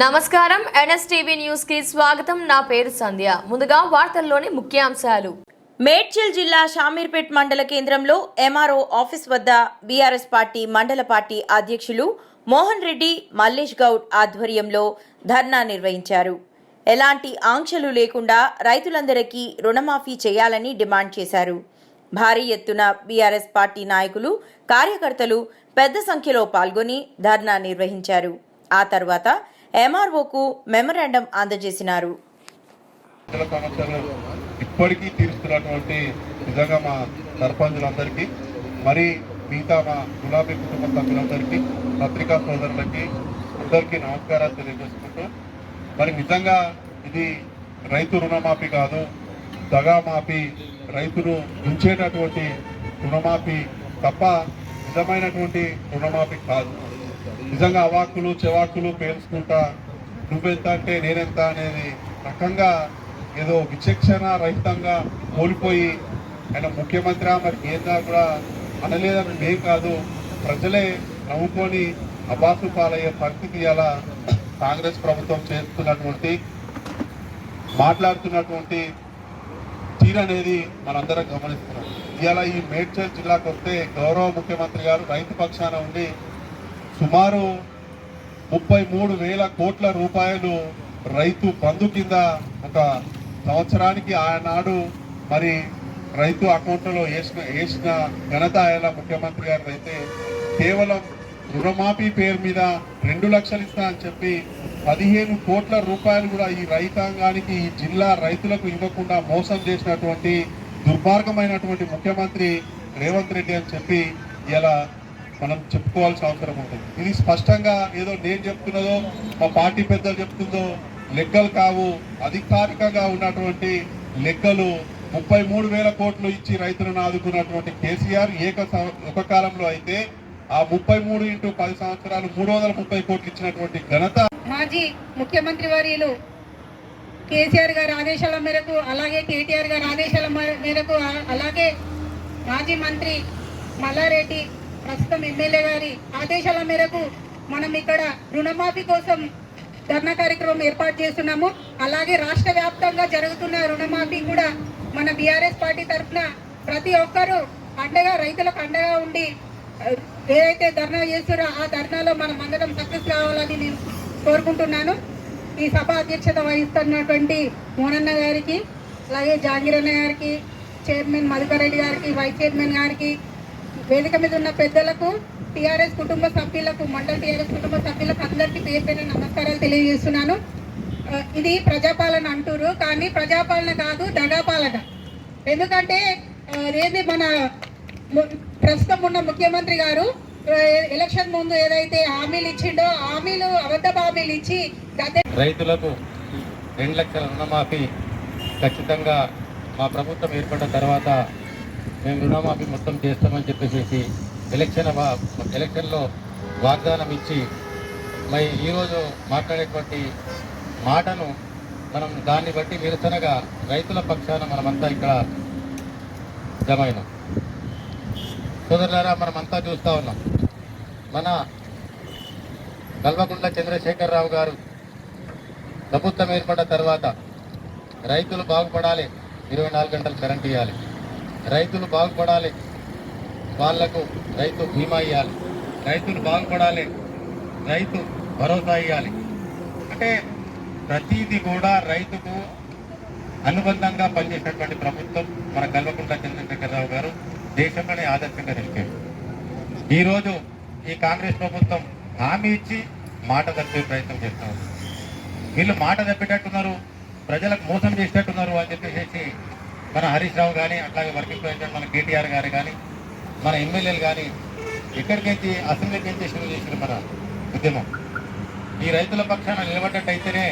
నమస్కారం. ఎన్ఎస్టీవీ న్యూస్కి స్వాగతం. నా పేరు సంధ్య. ముందుగా వార్తల్లోని ముఖ్యాంశాలు. మేడ్చల్ జిల్లా షామీర్పేట్ మండల కేంద్రంలో ఎంఆర్ఓ ఆఫీస్ వద్ద బీఆర్ఎస్ పార్టీ మండల పార్టీ అధ్యక్షులు మోహన్ రెడ్డి మల్లేష్ గౌడ్ ఆధ్వర్యంలో ధర్నా నిర్వహించారు. ఎలాంటి ఆంక్షలు లేకుండా రైతులందరికీ రుణమాఫీ చేయాలని డిమాండ్ చేశారు. భారీ ఎత్తున బీఆర్ఎస్ పార్టీ నాయకులు కార్యకర్తలు పెద్ద సంఖ్యలో పాల్గొని ధర్నా నిర్వహించారు. ఆ తర్వాత ఎంఆర్ఓకు మెమరాండం అందజేసినారు. సమస్యలు ఇప్పటికీ తీరుస్తున్నటువంటి నిజంగా మా సర్పంచులందరికీ మరి మిగతా మా గులాబీ కుటుంబ సభ్యులందరికీ పత్రికా సోదరులకి అందరికీ నమస్కారాలు తెలియజేసుకుంటూ మరి నిజంగా ఇది రైతు రుణమాఫీ కాదు దగా మాఫీ రైతును ఉంచేటటువంటి రుణమాఫీ తప్ప నిజమైనటువంటి రుణమాఫీ కాదు. నిజంగా అవాక్కులు చెవాక్కులు పేల్చుకుంటా నువ్వెంత అంటే నేనెంత అనేది రకంగా ఏదో విచక్షణ రహితంగా కోల్పోయి ఆయన ముఖ్యమంత్రి మరి ఏందా కూడా అనలేదని మేం కాదు. ప్రజలే నవ్వుకొని అబాసు పాలయ్యే పరిస్థితి ఇలా కాంగ్రెస్ ప్రభుత్వం చేస్తున్నటువంటి మాట్లాడుతున్నటువంటి తీరు అనేది మనందరం గమనిస్తున్నాం. ఇవాళ ఈ మేడ్చల్ జిల్లాకు వస్తే గౌరవ ముఖ్యమంత్రి గారు రైతు పక్షాన ఉండి సుమారు ముప్పై మూడు వేల కోట్ల రూపాయలు రైతు బంధు కింద ఒక సంవత్సరానికి ఆనాడు మరి రైతు అకౌంట్లో వేసిన వేసిన ఘనత ఆయన ముఖ్యమంత్రి గారు అయితే కేవలం రుణమాఫీ పేరు మీద రెండు లక్షలు ఇస్తా అని చెప్పి పదిహేను కోట్ల రూపాయలు కూడా ఈ రైతాంగానికి ఈ జిల్లా రైతులకు ఇవ్వకుండా మోసం చేసినటువంటి దుర్మార్గమైనటువంటి ముఖ్యమంత్రి రేవంత్ రెడ్డి అని చెప్పి ఇలా మనం చెప్పుకోవాల్సిన అవసరం ఉంటుంది. ఇది స్పష్టంగా ఏదో నేను చెప్తున్నదో మా పార్టీ పెద్దలు చెప్తుందో లెక్కలు కావు. అధికారికంగా ఉన్నటువంటి లెక్కలు ముప్పై మూడు వేల కోట్లు ఇచ్చి రైతులను ఆదుకున్నటువంటి కేసీఆర్ ఏక ఒక కాలంలో అయితే ఆ ముప్పై మూడు ఇంటూ పది సంవత్సరాలు మూడు వందల ముప్పై కోట్లు ఇచ్చినటువంటి ఘనత మాజీ ముఖ్యమంత్రి వర్యులు కేసీఆర్ గారి ఆదేశాల మేరకు అలాగే కేటీఆర్ గారి ఆదేశాల మేర- మేరకు అలాగే మాజీ మంత్రి మల్లారెడ్డి ప్రస్తుతం ఎమ్మెల్యే గారి ఆదేశాల మేరకు మనం ఇక్కడ రుణమాఫీ కోసం ధర్నా కార్యక్రమం ఏర్పాటు చేస్తున్నాము. అలాగే రాష్ట్ర వ్యాప్తంగా జరుగుతున్న రుణమాఫీ కూడా మన బీఆర్ఎస్ పార్టీ తరఫున ప్రతి ఒక్కరూ అండగా రైతులకు అండగా ఉండి ఏదైతే ధర్నా చేస్తారో ఆ ధర్నాలో మనం అందరం సక్సెస్ కావాలని నేను కోరుకుంటున్నాను. ఈ సభ అధ్యక్షత వహిస్తున్నటువంటి మోనన్న గారికి అలాగే జాంగిరన్న గారికి చైర్మన్ మధుకర్ రెడ్డి గారికి వైస్ చైర్మన్ గారికి వేదిక మీద ఉన్న పెద్దలకు టీఆర్ఎస్ కుటుంబ సభ్యులకు మండల టీఆర్ఎస్ కుటుంబ సభ్యులకు అందరికీ పేరు పేరు నమస్కారాలు తెలియజేస్తున్నాను. ఇది ప్రజాపాలన అంటురు కానీ ప్రజాపాలన కాదు దగాపాలన ఎందుకంటే ఏది మన ప్రస్తుతం ఉన్న ముఖ్యమంత్రి గారు ఎలక్షన్ ముందు ఏదైతే హామీలు ఇచ్చిండో హామీలు అబద్ధ హామీలు ఇచ్చి రైతులకు రెండు లక్షల రుణమాఫీ ఖచ్చితంగా మా ప్రభుత్వం ఏర్పడిన తర్వాత మేము రుణమాఫీ మొత్తం చేస్తామని చెప్పేసి ఎలక్షన్ ఎలక్షన్లో వాగ్దానం ఇచ్చి మరి ఈరోజు మాట్లాడేటువంటి మాటను మనం దాన్ని బట్టి నిరసనగా రైతుల పక్షాన మనమంతా ఇక్కడ జమైన. సోదరులారా మనమంతా చూస్తూ ఉన్నాం. మన కల్వకుంట్ల చంద్రశేఖరరావు గారు ప్రభుత్వం ఏర్పడ్డ తర్వాత రైతులు బాగుపడాలి ఇరవై నాలుగు గంటలు కరెంట్ ఇవ్వాలి రైతులు బాగుపడాలి. వాళ్ళకు రైతు బీమా ఇవ్వాలి రైతులు బాగుపడాలి. రైతు భరోసా ఇవ్వాలి అంటే ప్రతిదీ కూడా రైతుకు అనుబంధంగా పనిచేసినటువంటి ప్రభుత్వం మన కల్వకుంట చంద్రశేఖరరావు గారు దేశంలోనే ఆదర్శంగా నిలిచారు. ఈరోజు ఈ కాంగ్రెస్ ప్రభుత్వం హామీ ఇచ్చి మాట తప్పే ప్రయత్నం చేస్తా ఉంది. వీళ్ళు మాట తప్పేటట్టున్నారు. ప్రజలకు మోసం చేసేటట్టున్నారు అని చెప్పేసి మన హరీష్ రావు కానీ అట్లాగే వర్కింగ్ ప్రెసిడెంట్ మన కేటీఆర్ గారు కానీ మన ఎమ్మెల్యేలు కానీ ఎక్కడికెంచి అసెంబ్లీకి ఎంచి షురూ చేసిన మన ఉద్యమం. ఈ రైతుల పక్షాన నిలబడ్డట్టయితేనే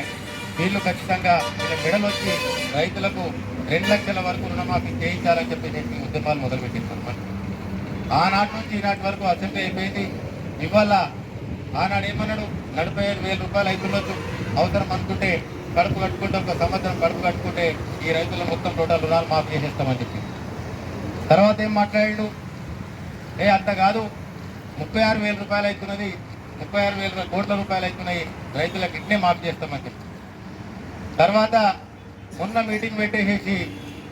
వీళ్ళు ఖచ్చితంగా వీళ్ళ మెడలు వచ్చి రైతులకు రెండు లక్షల వరకు రుణమాఫీ చేయించాలని చెప్పి చెప్పి ఉద్యమాలు మొదలుపెట్టిందనమాట ఆనాటి నుంచి ఈనాటి వరకు అసెంబ్లీ అయిపోయింది. ఇవాళ ఆనాడు ఏమన్నాడు? నలభై ఐదు వేల రూపాయలు అవుతుండొచ్చు అవసరం అనుకుంటే కడుపు కట్టుకుంటే ఒక సంవత్సరం కడుపు కట్టుకుంటే ఈ రైతులు మొత్తం టోటల్ రుణాలు మాఫీ చేసేస్తామని చెప్పి. తర్వాత ఏం మాట్లాడాడు? ఏ అంత కాదు. ముప్పై ఆరు వేల రూపాయలు అవుతున్నది. ముప్పై ఆరు వేల కోట్ల రూపాయలు అవుతున్నాయి. రైతులకు ఇట్నే మాఫ్ చేస్తామని చెప్పి. తర్వాత మొన్న మీటింగ్ పెట్టేసేసి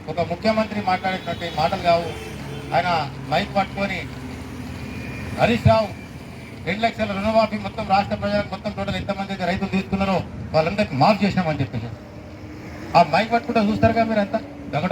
ఒక ముఖ్యమంత్రి మాట్లాడేటువంటి మాటలు కావు. ఆయన మైక్ పట్టుకొని హరీష్ రావు రెండు లక్షల రుణమాఫీ మొత్తం రాష్ట్ర ప్రజలకు మొత్తం టోటల్ ఎంతమంది అయితే రైతులు తీసుకున్నారో వాళ్ళందరికీ మాఫ్ చేసినామని చెప్పేసి. ఆ మైక్ పట్టుకుంటే చూస్తారుగా మీరు అంతా డగ